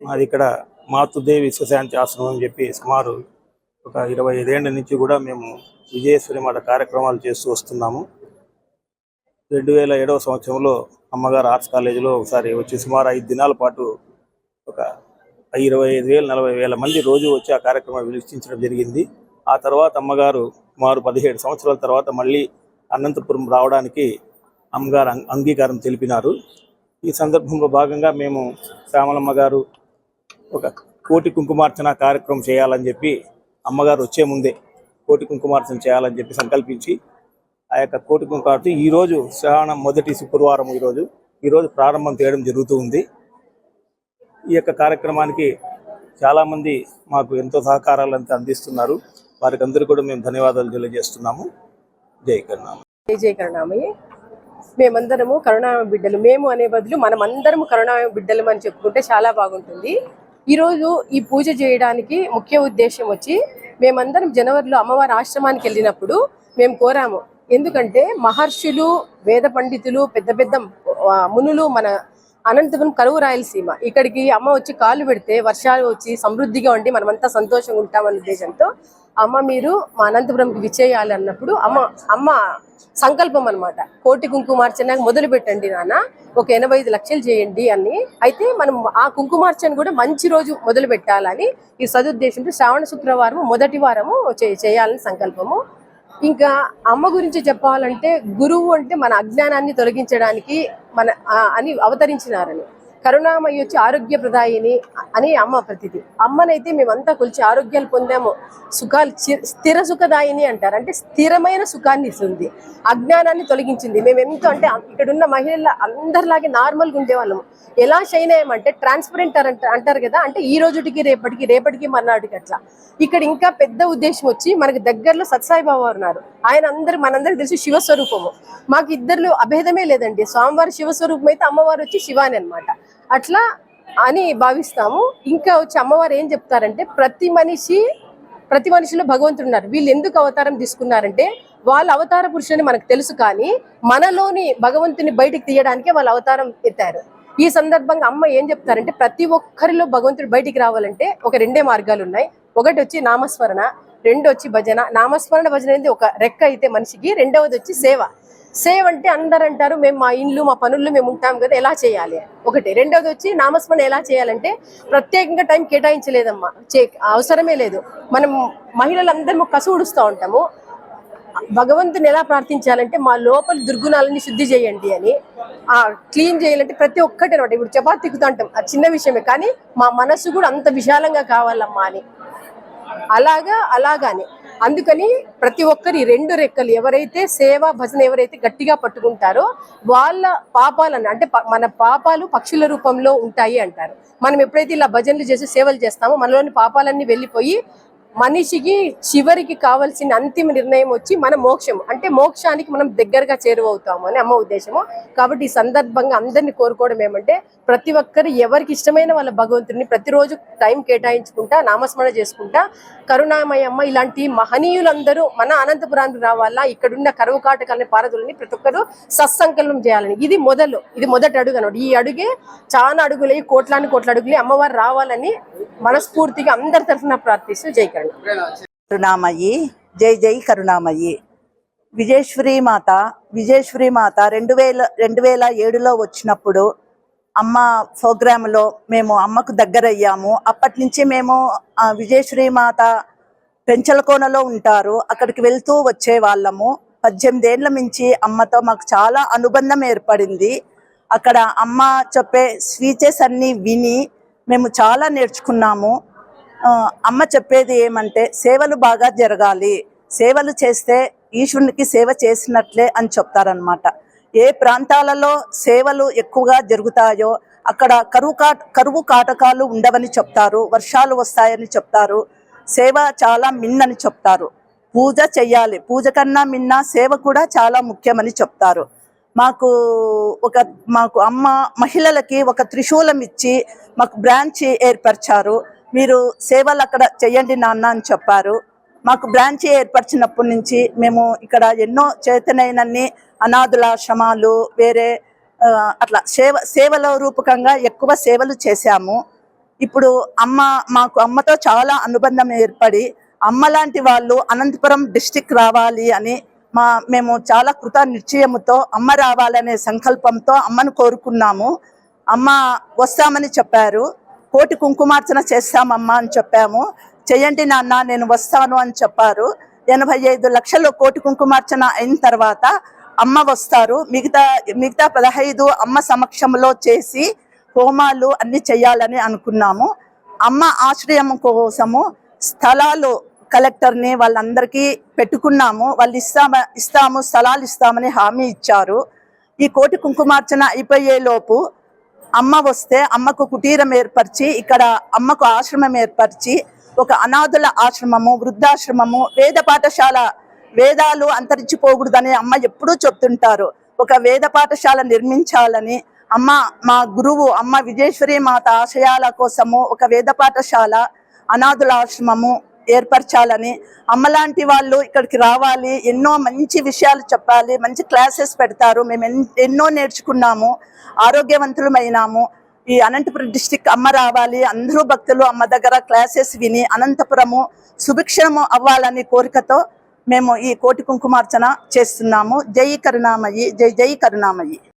మాది ఇక్కడ మాతృదేవి విశ్వశాంతి ఆశ్రమం అని చెప్పి సుమారు ఒక ఇరవై ఐదేళ్ళ నుంచి కూడా మేము విజయేశ్వరి మాట కార్యక్రమాలు చేస్తూ వస్తున్నాము. రెండు వేల ఏడవ సంవత్సరంలో అమ్మగారు ఆర్ట్స్ కాలేజీలో ఒకసారి వచ్చి సుమారు ఐదు దినాల పాటు ఒక ఇరవై ఐదు వేల నలభై వేల మంది రోజు వచ్చి ఆ కార్యక్రమం వీక్షించడం జరిగింది. ఆ తర్వాత అమ్మగారు సుమారు పదిహేడు సంవత్సరాల తర్వాత మళ్ళీ అనంతపురం రావడానికి అమ్మగారు అంగీకారం తెలిపినారు. ఈ సందర్భంలో భాగంగా మేము శ్యామలమ్మ గారు ఒక కోటి కుంకుమార్చన కార్యక్రమం చేయాలని చెప్పి అమ్మగారు వచ్చే ముందే కోటి కుంకుమార్చన చేయాలని చెప్పి సంకల్పించి ఆ యొక్క కోటి కుంకుమార్చన ఈరోజు రోజు శ్రావణం మొదటి శుక్రవారం ఈరోజు ఈరోజు ప్రారంభం చేయడం జరుగుతూ ఉంది. ఈ యొక్క కార్యక్రమానికి చాలామంది మాకు ఎంతో సహకారాలంతా అందిస్తున్నారు. వారికి అందరూ కూడా మేము ధన్యవాదాలు తెలియజేస్తున్నాము. జై కరుణామ జై జై కరుణామయ్య. మేమందరము కరుణామ బిడ్డలు. మేము అనే బదులు మనం కరుణామ బిడ్డలు అని చెప్పుకుంటే చాలా బాగుంటుంది. ఈరోజు ఈ పూజ చేయడానికి ముఖ్య ఉద్దేశం వచ్చి మేమందరం జనవరిలో అమ్మవారి ఆశ్రమానికి వెళ్ళినప్పుడు మేము కోరాము. ఎందుకంటే మహర్షులు వేద పండితులు పెద్ద పెద్ద మునులు మన అనంతపురం కరువు రాయలసీమ. ఇక్కడికి అమ్మ వచ్చి కాలు పెడితే వర్షాలు వచ్చి సమృద్ధిగా ఉండి మనమంతా సంతోషంగా ఉంటామనే ఉద్దేశంతో అమ్మ మీరు మా అనంతపురంకి విచేయాలి అన్నప్పుడు అమ్మ అమ్మ సంకల్పం అన్నమాట. కోటి కుంకుమార్చన మొదలు పెట్టండి నాన్న. ఒక ఎనభై ఐదు లక్షలు చేయండి అని. అయితే మనం ఆ కుంకుమార్చన కూడా మంచి రోజు మొదలు పెట్టాలని ఈ సదుద్దేశంతో శ్రావణ శుక్రవారం మొదటి వారము చే- చేయాలని సంకల్పము. ఇంకా అమ్మ గురించి చెప్పాలంటే గురువు అంటే మన అజ్ఞానాన్ని తొలగించడానికి మన అని అవతరించినారని. కరుణామయ్య వచ్చి ఆరోగ్య ప్రదాయిని అని అమ్మ ప్రతిది. అమ్మనైతే మేమంతా కొలిచి ఆరోగ్యాలు పొందాము. సుఖాలు చి- స్థిర సుఖదాయిని అంటారు. అంటే స్థిరమైన సుఖాన్ని ఇస్తుంది. అజ్ఞానాన్ని తొలగించింది. మేము ఎంతో అంటే ఇక్కడ ఉన్న మహిళల అందరిలాగే నార్మల్గా ఉండేవాళ్ళము. ఎలా షైన్ అయ్యామంటే ట్రాన్స్పరెంట్ అంటారు కదా. అంటే ఈ రోజుటికి రేపటికి రేపటికి మర్నాటికి అట్లా. ఇక్కడ ఇంకా పెద్ద ఉద్దేశం వచ్చి మనకు దగ్గరలో సత్సాయిబాబు ఉన్నారు. ఆయన అందరు మనందరికి తెలిసి శివస్వరూపము. మాకు ఇద్దరు అభేదమే లేదండి. స్వామివారి శివస్వరూపం అయితే అమ్మవారు వచ్చి శివాని అన్నమాట. అట్లా అని భావిస్తాము. ఇంకా వచ్చి అమ్మవారు ఏం చెప్తారంటే ప్రతి మనిషి ప్రతి మనిషిలో భగవంతుడు ఉన్నారు. వీళ్ళు ఎందుకు అవతారం తీసుకున్నారంటే వాళ్ళ అవతార పురుషుని మనకు తెలుసు కానీ మనలోని భగవంతుని బయటికి తీయడానికే వాళ్ళు అవతారం ఎత్తారు. ఈ సందర్భంగా అమ్మ ఏం చెప్తారంటే ప్రతి ఒక్కరిలో భగవంతుడు బయటికి రావాలంటే ఒక రెండే మార్గాలు ఉన్నాయి. ఒకటి వచ్చి నామస్మరణ రెండు వచ్చి భజన. నామస్మరణ భజన అనేది ఒక రెక్క అయితే మనిషికి. రెండవది వచ్చి సేవ. సేవ అంటే అందరు అంటారు మేము మా ఇండ్లు మా పనుల్లో మేము ఉంటాం కదా ఎలా చేయాలి? ఒకటి. రెండవది వచ్చి నామస్మరణ ఎలా చేయాలంటే ప్రత్యేకంగా టైం కేటాయించలేదమ్మా. చే అవసరమే లేదు. మనం మహిళలందరము కసువుడుస్తూ ఉంటాము. భగవంతుని ఎలా ప్రార్థించాలంటే మా లోపల దుర్గుణాలని శుద్ధి చేయండి అని. ఆ క్లీన్ చేయాలంటే ప్రతి ఒక్కటి అనమాట ఇప్పుడు చపాతీ తిక్కుతూ ఉంటాం. అది చిన్న విషయమే. కానీ మా మనసు కూడా అంత విశాలంగా కావాలమ్మా అని. అలాగా అలాగానే. అందుకని ప్రతి ఒక్కరి రెండు రెక్కలు ఎవరైతే సేవ భజన ఎవరైతే గట్టిగా పట్టుకుంటారో వాళ్ళ పాపాలను అంటే మన పాపాలు పక్షుల రూపంలో ఉంటాయి అంటారు. మనం ఎప్పుడైతే ఇలా భజనలు చేసి సేవలు చేస్తామో మనలోని పాపాలన్నీ వెళ్ళిపోయి మనిషికి చివరికి కావాల్సిన అంతిమ నిర్ణయం వచ్చి మన మోక్షం. అంటే మోక్షానికి మనం దగ్గరగా చేరువవుతాము అని అమ్మ ఉద్దేశము. కాబట్టి ఈ సందర్భంగా అందరిని కోరుకోవడం ఏమంటే ప్రతి ఒక్కరు ఎవరికి ఇష్టమైన వాళ్ళ భగవంతుడిని ప్రతిరోజు టైం కేటాయించుకుంటా నామస్మరణ చేసుకుంటా కరుణామయ అమ్మ ఇలాంటి మహనీయులందరూ మన అనంతపురానికి రావాలా ఇక్కడున్న కరువు కాటకాలని పారదులని ప్రతి ఒక్కరు సత్సంకలనం చేయాలని. ఇది మొదలు ఇది మొదటి అడుగు అనమాట. ఈ అడుగే చాలా అడుగులే కోట్లాని కోట్ల అడుగులే అమ్మవారు రావాలని మనస్ఫూర్తిగా అందరి తరఫున ప్రార్థిస్తూ జై కరుణామయ్యి జై జై కరుణామయ్యి విజయేశ్వరి మాత విజయేశ్వరి మాత రెండు వేల రెండు వేల ఏడులో వచ్చినప్పుడు అమ్మ ప్రోగ్రాంలో మేము అమ్మకు దగ్గరయ్యాము. అప్పటి నుంచి మేము విజయశ్రీ మాత పెంచలకోనలో ఉంటారు. అక్కడికి వెళ్తూ వచ్చే వాళ్ళము పద్దెనిమిది ఏళ్ళ మించి అమ్మతో మాకు చాలా అనుబంధం ఏర్పడింది. అక్కడ అమ్మ చెప్పే స్పీచెస్ అన్నీ విని మేము చాలా నేర్చుకున్నాము. అమ్మ చెప్పేది ఏమంటే సేవలు బాగా జరగాలి. సేవలు చేస్తే ఈశ్వరునికి సేవ చేసినట్లే అని చెప్తారనమాట ఏ ప్రాంతాలలో సేవలు ఎక్కువగా జరుగుతాయో అక్కడ కరువు కాట కరువు కాటకాలు ఉండవని చెప్తారు వర్షాలు వస్తాయని చెప్తారు సేవ చాలా మిన్నని చెప్తారు. పూజ చెయ్యాలి. పూజ కన్నా మిన్న సేవ కూడా చాలా ముఖ్యమని చెప్తారు. మాకు ఒక మాకు అమ్మ మహిళలకి ఒక త్రిశూలం ఇచ్చి మాకు బ్రాంచ్ ఏర్పరిచారు. మీరు సేవలు అక్కడ చేయండి నాన్న అని చెప్పారు. మాకు బ్రాంచ్ ఏర్పరిచినప్పటి నుంచి మేము ఇక్కడ ఎన్నో చేతనైనన్ని అనాథులాశ్రమాలు వేరే అట్లా సేవ సేవల రూపకంగా ఎక్కువ సేవలు చేశాము. ఇప్పుడు అమ్మ మాకు అమ్మతో చాలా అనుబంధం ఏర్పడి అమ్మ లాంటి వాళ్ళు అనంతపురం డిస్టిక్ రావాలి అని మా మేము చాలా కృత నిశ్చయముతో అమ్మ రావాలనే సంకల్పంతో అమ్మను కోరుకున్నాము. అమ్మ వస్తామని చెప్పారు. కోటి కుంకుమార్చన చేస్తామమ్మా అని చెప్పాము. చెయ్యండి నాన్న నేను వస్తాను అని చెప్పారు. ఎనభై ఐదు లక్షలు కోటి కుంకుమార్చన అయిన తర్వాత అమ్మ వస్తారు. మిగతా మిగతా పదహైదు అమ్మ సమక్షంలో చేసి హోమాలు అన్ని చేయాలని అనుకున్నాము. అమ్మ ఆశ్రయం కోసము స్థలాలు కలెక్టర్ని వాళ్ళందరికీ పెట్టుకున్నాము. వాళ్ళు ఇస్తామ ఇస్తాము స్థలాలు ఇస్తామని హామీ ఇచ్చారు. ఈ కోటి కుంకుమార్చన అయిపోయే లోపు అమ్మ వస్తే అమ్మకు కుటీరం ఏర్పరిచి ఇక్కడ అమ్మకు ఆశ్రమం ఏర్పరిచి ఒక అనాథుల ఆశ్రమము వృద్ధాశ్రమము వేద పాఠశాల వేదాలు అంతరించిపోకూడదని అమ్మ ఎప్పుడూ చెప్తుంటారు. ఒక వేద పాఠశాల నిర్మించాలని అమ్మ మా గురువు అమ్మ విజేశ్వరి మాత ఆశయాల కోసము ఒక వేద పాఠశాల అనాథుల ఆశ్రమము ఏర్పరచాలని అమ్మలాంటి వాళ్ళు ఇక్కడికి రావాలి ఎన్నో మంచి విషయాలు చెప్పాలి మంచి క్లాసెస్ పెడతారు మేము ఎన్- ఎన్నో నేర్చుకున్నాము ఆరోగ్యవంతులమైనాము. ఈ అనంతపురం డిస్టిక్ అమ్మ రావాలి అందరూ భక్తులు అమ్మ దగ్గర క్లాసెస్ విని అనంతపురము సుభిక్షణము అవ్వాలని కోరికతో మేము ఈ కోటి కుంకుమార్చన చేస్తున్నాము. జై కరుణామయ్యి జై జై కరుణామయ్యి